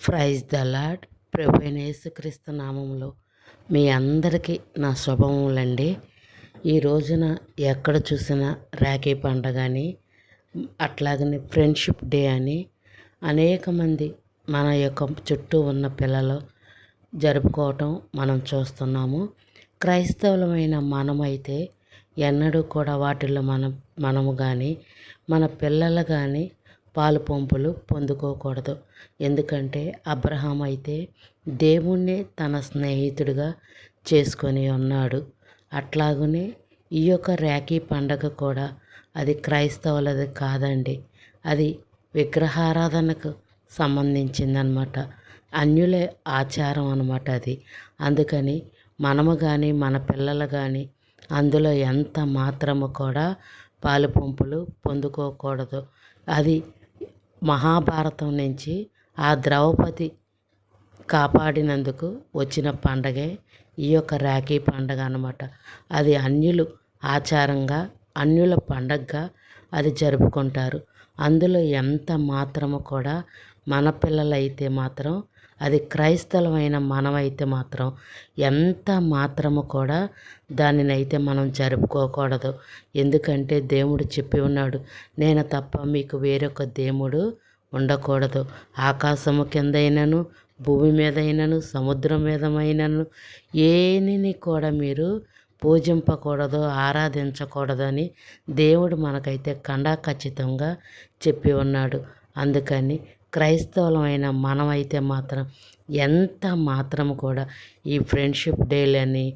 Praise the lord ప్రభు యేసుక్రీస్తు నామంలో మీ అందరికీ నా శుభములండి. ఈ రోజున ఎక్కడ చూసినా రాఖీ పండగ అని అట్లాగనే ఫ్రెండ్షిప్ డే అని అనేక మంది మన యొక్క చుట్టూ ఉన్న పిల్లలు జరుపుకోవటం మనం చూస్తున్నాము. క్రైస్తవులమైన మనమైతే ఎన్నడూ కూడా వాటిల్లో మనం మనము కానీ మన పిల్లలు కానీ పాలు పంపులు పొందుకోకూడదు. ఎందుకంటే అబ్రహాం అయితే దేవుణ్ణి తన స్నేహితుడిగా చేసుకొని ఉన్నాడు. అట్లాగనే ఈ యొక్క ర్యాఖీ పండగ కూడా అది క్రైస్తవులది కాదండి. అది విగ్రహారాధనకు సంబంధించిందనమాట. అన్యులే ఆచారం అనమాట అది. అందుకని మనము కానీ మన పిల్లలు కానీ అందులో ఎంత మాత్రము కూడా పాలు పంపులు పొందుకోకూడదు. అది మహాభారతం నుంచి ఆ ద్రౌపది కాపాడినందుకు వచ్చిన పండగే ఈ యొక్క రాఖీ పండగ అనమాట అది అన్యులు ఆచారంగా అన్యుల పండగగా అది జరుపుకుంటారు. అందులో ఎంత మాత్రము కూడా మన పిల్లలైతే మాత్రం అది క్రైస్తవమైన మనమైతే మాత్రం ఎంత మాత్రము కూడా దానినైతే మనం జరుపుకోకూడదు. ఎందుకంటే దేవుడు చెప్పి ఉన్నాడు నేను తప్ప మీకు వేరొక దేవుడు ఉండకూడదు. ఆకాశము కిందైనను భూమి మీదైనను సముద్రం మీదమైనను ఏనిని కూడా మీరు పూజింపకూడదు ఆరాధించకూడదని దేవుడు మనకైతే కండా ఖచ్చితంగా చెప్పి ఉన్నాడు. అందుకని క్రైస్తవులమైన మనమైతే మాత్రం ఎంత మాత్రం కూడా ఈ ఫ్రెండ్షిప్ డేలని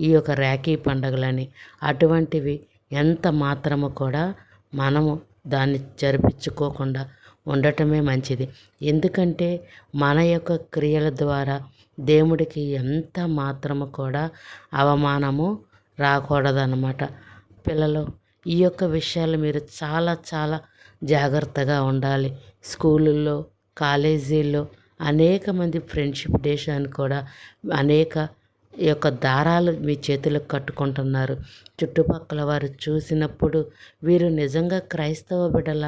ఈ యొక్క ర్యాకీ పండుగలని అటువంటివి ఎంత మాత్రము కూడా మనము దాన్ని జరిపించుకోకుండా ఉండటమే మంచిది. ఎందుకంటే మన యొక్క క్రియల ద్వారా దేవుడికి ఎంత మాత్రము కూడా అవమానము రాకూడదన్నమాట. పిల్లలు ఈ యొక్క విషయాలు మీరు చాలా చాలా జాగ్రత్తగా ఉండాలి. స్కూళ్ళల్లో కాలేజీల్లో అనేక మంది ఫ్రెండ్షిప్ డేస్ అని కూడా అనేక ఈ యొక్క దారాలు మీ చేతులకు కట్టుకుంటున్నారు. చుట్టుపక్కల వారు చూసినప్పుడు వీరు నిజంగా క్రైస్తవ బిడ్డల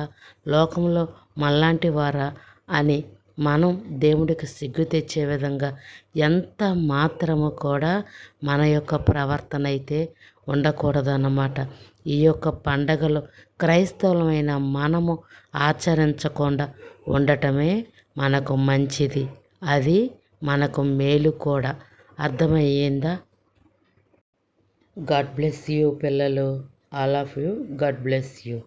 లోకంలో మళ్ళాంటి వారా అని మనం దేవుడికి సిగ్గు తెచ్చే విధంగా ఎంత మాత్రము కూడా మన యొక్క ప్రవర్తన అయితే ఉండకూడదన్నమాట. ఈ యొక్క పండగలు క్రైస్తవులమైన మనము ఆచరించకుండా ఉండటమే మనకు మంచిది. అది మనకు మేలు కూడా. అర్థమయ్యిందా? గాడ్ బ్లెస్ యూ పిల్లలు. All of you. God bless you.